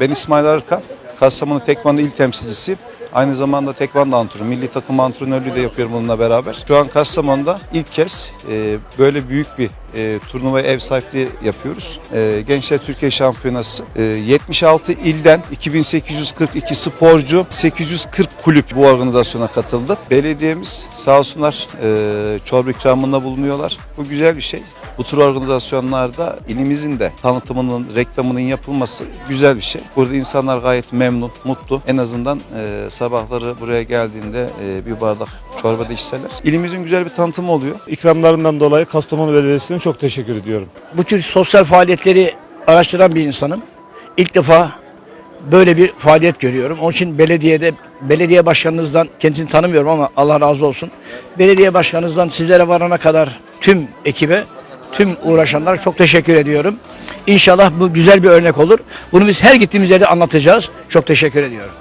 Ben İsmail Arkan, Kastamonu Tekvando il temsilcisi. Aynı zamanda tekvando antrenörü, milli takım antrenörlüğü de yapıyorum bununla beraber. Şu an Kastamonu'da ilk kez e, böyle büyük bir e, turnuva ev sahipliği yapıyoruz. E, Gençler Türkiye Şampiyonası. E, 76 ilden 2842 sporcu, 840 kulüp bu organizasyona katıldı. Belediyemiz sağ olsunlar e, çorba ikramında bulunuyorlar. Bu güzel bir şey. Bu tür organizasyonlarda ilimizin de tanıtımının, reklamının yapılması güzel bir şey. Burada insanlar gayet memnun, mutlu. En azından e, sabahları buraya geldiğinde e, bir bardak çorba da içseler. İlimizin güzel bir tanıtımı oluyor. İkramlarından dolayı Kastamonu Belediyesi'ne çok teşekkür ediyorum. bu tür sosyal faaliyetleri araştıran bir insanım. İlk defa böyle bir faaliyet görüyorum. Onun için belediyede, belediye başkanınızdan kendisini tanımıyorum ama Allah razı olsun. Belediye başkanınızdan sizlere varana kadar tüm ekibe, tüm uğraşanlara çok teşekkür ediyorum. İnşallah bu güzel bir örnek olur. Bunu biz her gittiğimiz yerde anlatacağız. Çok teşekkür ediyorum.